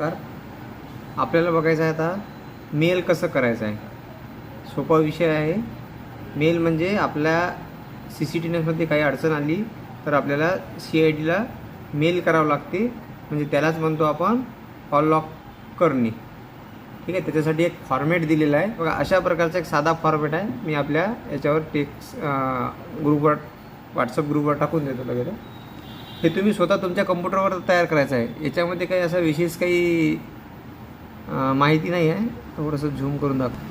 तर आपल्याला बघायचं आहे आता मेल कसं करायचं आहे? सोपा विषय आहे. मेल म्हणजे आपल्या सी सी टी न्यूजमध्ये काही अडचण आली तर आपल्याला सी आय डीला मेल करावं लागते. म्हणजे त्यालाच म्हणतो आपण कॉल लॉक करणे. ठीक आहे? त्याच्यासाठी एक फॉर्मॅट दिलेला आहे. बघा अशा प्रकारचा एक साधा फॉर्मॅट आहे. मी आपल्या याच्यावर टेक्स ग्रुपवर व्हॉट्सअप ग्रुपवर टाकून देतो लगेच. हे तुम्ही स्वतः तुमच्या कम्प्युटरवर तयार करायचं आहे. याच्यामध्ये काही असं विशेष काही माहिती नाही आहे? थोडंसं झूम करून दाखव.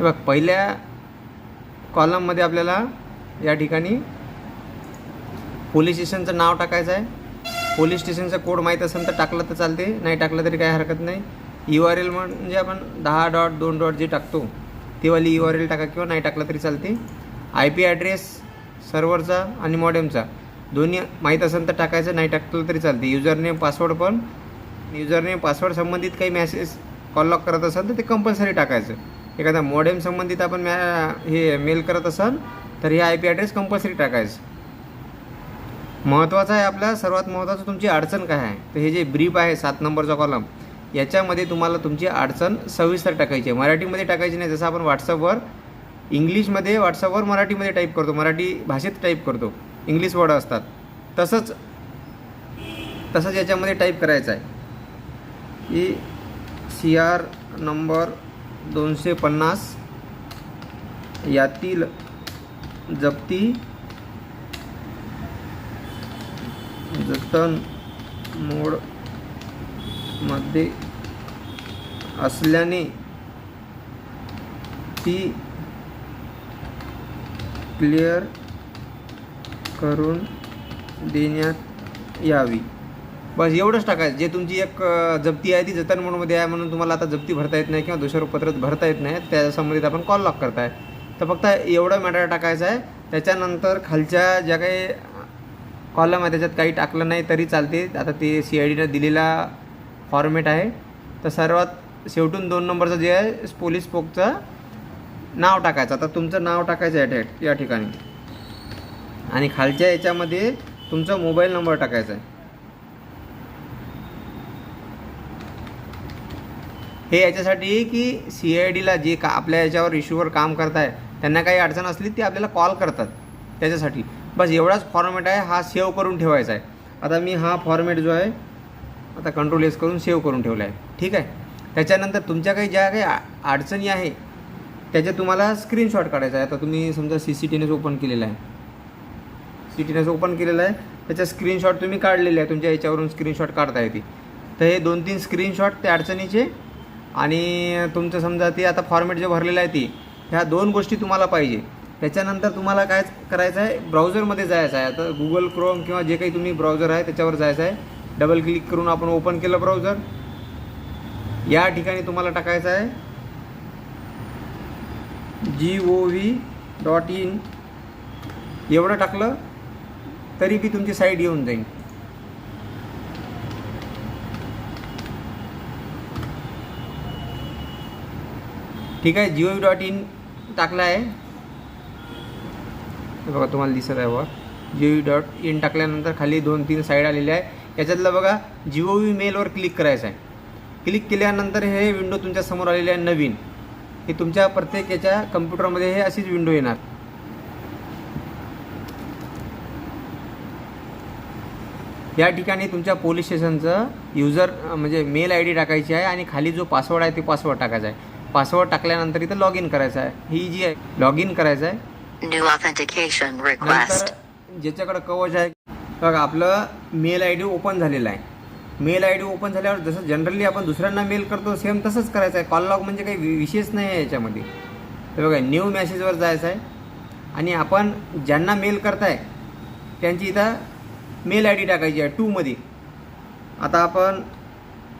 बघ पहिल्या कॉलममध्ये आपल्याला या ठिकाणी पोलीस स्टेशनचं नाव टाकायचं आहे. पोलीस स्टेशनचा कोड माहीत असेल तर टाकलं तर चालते नाही टाकलं तरी काही हरकत नाही. यू आर एल म्हणजे आपण दहा डॉट दोन डॉट जे टाकतो ते वाली यू आर एल टाका किंवा नाही टाकलं तरी चालते. आय पी ॲड्रेस सर्व्हरचा आणि मॉडेमचा दोन्ही माहीत असेल तर टाकायचं नाही टाकलं तरी चालते युजरनेम पासवर्ड पण युजरनेम पासवर्ड संबंधित काही मॅसेज कॉल लॉक करत असाल तर ते कंपल्सरी टाकायचं. एखादा मॉडेम संबंधित आपण मॅ हे मेल करत असाल तर हे आय पी ॲड्रेस कंपल्सरी टाकायचं. महत्त्वाचं आहे आपल्या सर्वात महत्त्वाचं तुमची अडचण काय आहे? तर हे जे ब्रीफ आहे सात नंबरचा कॉलम याच्यामध्ये तुम्हाला तुमची अडचण सविस्तर टाकायची आहे. मराठीमध्ये टाकायची नाही जसं आपण व्हॉट्सअपवर इंग्लिशमध्ये व्हॉट्सअपवर मराठीमध्ये टाईप करतो. मराठी भाषेत टाईप करतो. इंग्लिश वर्ड असतात. तसंच तसंच याच्यामध्ये टाईप करायचं आहे. की सी आर नंबर दोनशे पन्नास यातील जप्ती जतन मोडमध्ये असल्याने ती क्लिअर करून देण्यात यावी. बस एवढंच टाकायचं. जे तुमची एक जप्ती आहे ती जतन मोडमध्ये आहे म्हणून तुम्हाला आता जप्ती भरता येत नाही किंवा दोषारोपत्र भरता येत नाही. त्या संबंधित आपण कॉल लॉक करताय. तर फक्त एवढं मॅटर टाकायचं आहे. त्याच्यानंतर खालच्या ज्या काही कॉलम आहे त्याच्यात काही टाकलं नाही तरी चालते. आता ते सी आय डीनं दिलेला फॉर्मेट आहे. तर सर्वात शेवटून दोन नंबरचं जे आहे पोलीस स्पोकचं नाव टाकायचं. आता तुमचं नाव टाकायचं आहे या या ठिकाणी. आणि खालच्या याच्यामध्ये तुमचा मोबाईल नंबर टाकायचा आहे. हे याच्यासाठी की सी आय डीला जे का आपल्या याच्यावर इश्यूवर काम करताय त्यांना काही अडचण असली ती आपल्याला कॉल करतात त्याच्यासाठी. बस एवढाच फॉर्मॅट आहे हा सेव्ह करून ठेवायचा आहे. आता मी हा फॉर्मॅट जो आहे आता कंट्रोल एस करून सेव्ह करून ठेवला आहे. ठीक आहे? त्याच्यानंतर तुमच्या काही ज्या काही अडचणी आहे त्याचे तुम्हाला स्क्रीनशॉट काढायचा आहे. आता तुम्ही समजा सी सी टी ओपन केलेला आहे. सी टीनेच ओपन केलेला आहे. त्याचा स्क्रीनशॉट तुम्ही काढलेला आहे. तुमच्या याच्यावरून स्क्रीनशॉट काढता येते. तर हे दोन तीन स्क्रीनशॉट त्या अडचणीचे आणि तुमचं समजा ते आता फॉर्मॅट जे भरलेलं आहे ते ह्या दोन गोष्टी तुम्हाला पाहिजे. त्याच्यानंतर तुम्हाला काय करायचं आहे? ब्राउझरमध्ये जायचं आहे. आता गुगल क्रोम किंवा जे काही तुम्ही ब्राउझर आहे त्याच्यावर जायचं आहे. डबल क्लिक करून आपण ओपन केलं ब्राउझर या ठिकाणी तुम्हाला टाकायचं आहे. G O V dot in एवढं टाकलं तरी बी तुमची साईट येऊन जाईल. ठीक आहे जिओ डॉट इन टाकलं आहे बघा तुम्हाला दिसत आहे बघा. जिओ डॉट इन टाकल्यानंतर खाली दोन तीन साईड आलेल्या आहे याच्यातलं बघा जिओ व्ही मेलवर क्लिक करायचं आहे क्लिक केल्यानंतर हे विंडो तुमच्यासमोर आहे नवीन. हे तुमच्या प्रत्येक याच्या कम्प्युटरमध्ये हे अशीच विंडो येणार. या ठिकाणी तुमच्या पोलीस स्टेशनचं युजर म्हणजे मेल आय डी टाकायची आहे आणि खाली जो पासवर्ड आहे ते पासवर्ड टाकायचा आहे. पासवर्ड टाकल्यानंतर इथं लॉग इन करायचं आहे. ही जी आहे लॉग इन करायचं आहे. नंतर ज्याच्याकडे कवच आहे बघा आपलं मेल आय डी ओपन झालेलं आहे. मेल आय डी ओपन झाल्यावर जसं जनरली आपण दुसऱ्यांना मेल करतो सेम तसंच करायचं आहे. कॉल लॉग म्हणजे काही वि- विशेष नाही आहे याच्यामध्ये. तर बघा न्यू मॅसेजवर जायचं आहे. आणि आपण ज्यांना मेल करताय त्यांची इथं मेल आय डी टाकायची आहे टूमध्ये आता आपण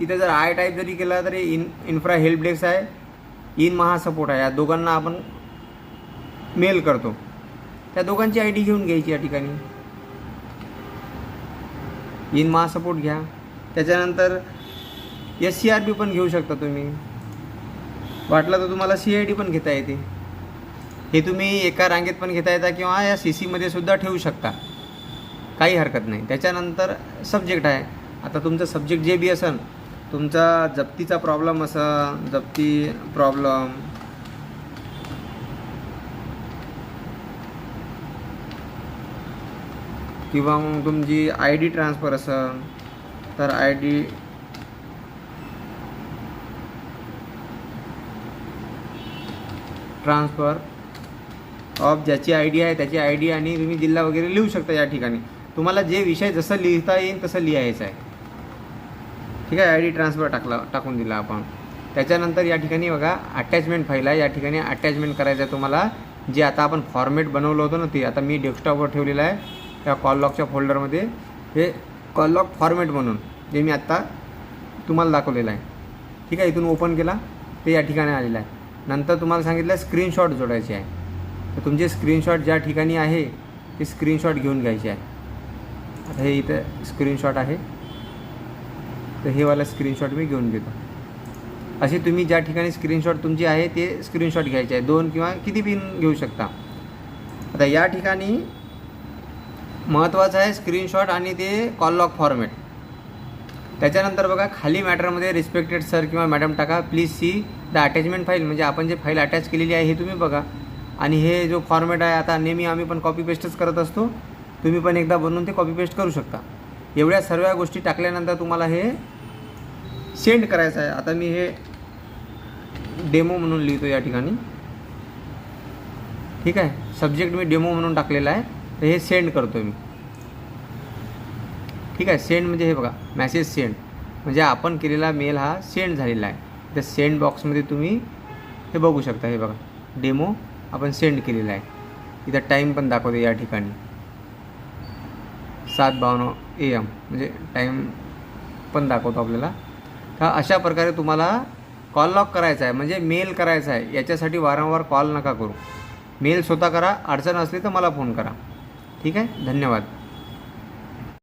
इथे जर आय टाईप जरी केला तरी इन इन्फ्रा हेल्प डेस्क आहे. इन महा सपोर्ट आहे. या दोघांना आपण मेल करतो. त्या दोघांची आय डी घेऊन घ्यायची या ठिकाणी. इन महा सपोर्ट घ्या. त्याच्यानंतर एस सी आर बी पण घेऊ शकता तुम्ही. वाटलं तर तुम्हाला सी आय डी पण घेता येते. हे तुम्ही एका रांगेत पण घेता येता किंवा या सी सीमध्ये सुद्धा ठेवू शकता. काही हरकत नाही. त्याच्यानंतर सब्जेक्ट आहे. आता तुमचं सब्जेक्ट जे बी असेल तुमचा जप्तीचा प्रॉब्लेम असन जप्ती प्रॉब्लम किंवा मग तुमची आय डी ट्रान्सफर असं तर आय डी ट्रान्सफर ऑफ ज्याची आय डी आहे त्याची आय डी आणि तुम्ही जिल्हा वगैरे लिहू शकता या ठिकाणी. तुम्हाला जे विषय जसं लिहिता येईल तसं लिहायचं आहे. ठीक आहे? आय डी ट्रान्सफर टाकला टाकून दिला आपण. त्याच्यानंतर या ठिकाणी बघा अटॅचमेंट फाईल आहे. या ठिकाणी अटॅचमेंट करायचं आहे तुम्हाला. जे आता आपण फॉर्मेट बनवलं होतं ना ते आता मी डेस्कटॉपवर ठेवलेलं आहे. त्या कॉल लॉकच्या फोल्डरमध्ये हे कॉल लॉक फॉर्मेट म्हणून जे मी आत्ता तुम्हाला दाखवलेलं आहे. ठीक आहे इथून ओपन केला ते या ठिकाणी आलेलं आहे. नंतर तुम्हाला सांगितलं स्क्रीनशॉट जोडायचे आहे. तर तुमचे स्क्रीनशॉट ज्या ठिकाणी आहे ते स्क्रीनशॉट घेऊन घ्यायचे आहे. आता हे इथं स्क्रीनशॉट आहे. तर हे वाला स्क्रीनशॉट मी घेऊन घेतो असे तुम्ही ज्या ठिकाणी स्क्रीनशॉट तुमची आहे ते स्क्रीनशॉट घ्यायचे आहे. दोन किंवा किती पिन घेऊ शकता. आता या ठिकाणी महत्त्वाचं आहे स्क्रीनशॉट आणि ते कॉल लॉक फॉर्मॅट त्याच्यानंतर बघा खाली मॅटरमध्ये रिस्पेक्टेड सर किंवा मॅडम टाका. Please see the attachment file म्हणजे आपण जे फाईल अटॅच केलेली आहे हे तुम्ही बघा. आणि हे जो फॉर्मॅट आहे आता नेहमी आम्ही पण कॉपी पेस्टच करत असतो. तुम्ही पण एकदा बनवून ते कॉपी पेस्ट करू शकता. एवढ्या सर्व गोष्टी टाकल्यानंतर तुम्हाला हे सेंड करायचं आहे. आता मी हे डेमो म्हणून लिहितो या ठिकाणी. ठीक आहे? सब्जेक्ट मी डेमो म्हणून टाकलेला आहे. तर हे सेंड करतो मी. ठीक आहे सेंड म्हणजे हे बघा मॅसेज सेंड म्हणजे आपण केलेला मेल हा सेंड झालेला आहे. त्या सेंड बॉक्समध्ये तुम्ही हे बघू शकता हे बघा डेमो आपण सेंड केलेला आहे. इथं टाईम पण दाखवते या ठिकाणी. सात बावन्न ए एम म्हणजे टाईम पण दाखवतो आपल्याला. तर अशा प्रकारे तुम्हाला कॉल लॉक करायचा आहे म्हणजे मेल करायचा आहे. याच्यासाठी वारंवार कॉल नका करू. मेल स्वतः करा अडचण असली तर मला फोन करा. ठीक आहे? धन्यवाद.